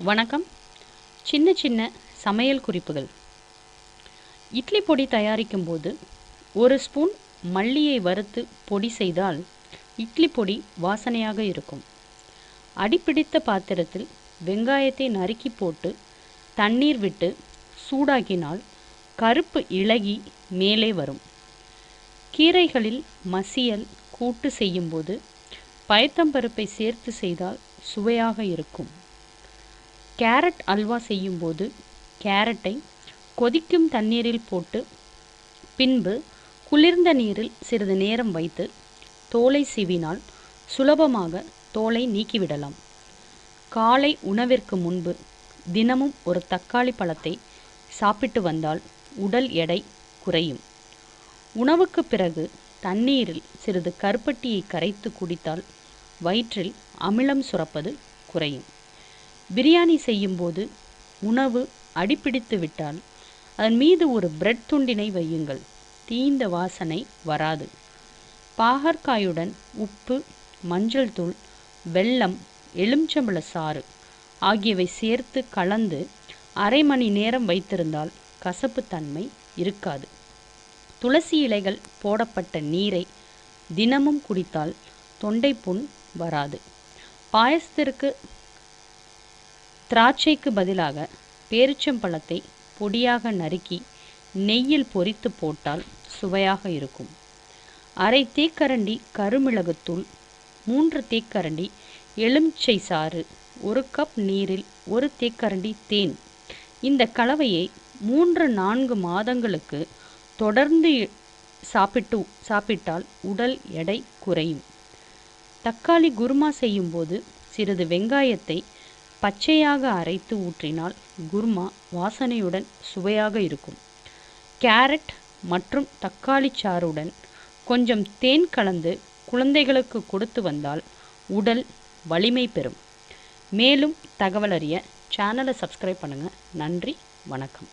வணக்கம். சின்ன சின்ன சமையல் குறிப்புகள். இட்லி பொடி தயாரிக்கும் போது ஒரு ஸ்பூன் மல்லியை வறுத்து பொடி செய்தால் இட்லி பொடி வாசனையாக இருக்கும். அடிப்பிடித்த பாத்திரத்தில் வெங்காயத்தை நறுக்கி போட்டு தண்ணீர் விட்டு சூடாக்கினால் கருப்பு இலகி மேலே வரும். கீரைகளில் மசியல் கூட்டு செய்யும்போது பயத்தம்பருப்பை சேர்த்து செய்தால் சுவையாக இருக்கும். கேரட் அல்வா செய்யும்போது கேரட்டை கொதிக்கும் தண்ணீரில் போட்டு பின்பு குளிர்ந்த நீரில் சிறிது நேரம் வைத்து தோலை சீவினால் சுலபமாக தோலை நீக்கிவிடலாம். காலை உணவிற்கு முன்பு தினமும் ஒரு தக்காளி பழத்தை சாப்பிட்டு வந்தால் உடல் எடை குறையும். உணவுக்கு பிறகு தண்ணீரில் சிறிது கருப்பட்டியை கரைத்து குடித்தால் வயிற்றில் அமிலம் சுரப்பது குறையும். பிரியாணி செய்யும்போது உணவு அடிப்பிடித்து விட்டால் அதன் மீது ஒரு பிரெட் துண்டினை வையுங்கள். தீந்த வாசனை வராது. பாகற்காயுடன் உப்பு மஞ்சள் தூள் வெல்லம் எலுமிச்சம்பழ சாறு ஆகியவை சேர்த்து கலந்து அரை மணி நேரம் வைத்திருந்தால் கசப்புத்தன்மை இருக்காது. துளசி இலைகள் போடப்பட்ட நீரை தினமும் குடித்தால் தொண்டை புண் வராது. பாயசத்திற்கு திராட்சைக்கு பதிலாக பேரிச்சம்பழத்தை பொடியாக நறுக்கி நெய்யில் பொரித்து போட்டால் சுவையாக இருக்கும். அரை தேக்கரண்டி கருமிளகுத்தூள் மூன்று தேக்கரண்டி எலுமிச்சை சாறு ஒரு கப் நீரில் ஒரு தேக்கரண்டி தேன். இந்த கலவையை மூன்று நான்கு மாதங்களுக்கு தொடர்ந்து சாப்பிட்டு சாப்பிட்டால் உடல் எடை குறையும். தக்காளி குருமா செய்யும்போது சிறிது வெங்காயத்தை பச்சையாக அரைத்து ஊற்றினால் குர்மா வாசனையுடன் சுவையாக இருக்கும். கேரட் மற்றும் தக்காளி சாறுடன் கொஞ்சம் தேன் கலந்து குழந்தைகளுக்கு கொடுத்து வந்தால் உடல் வலிமை பெறும். மேலும் தகவல் அறிய சேனலை சப்ஸ்கிரைப் பண்ணுங்கள் நன்றி வணக்கம்.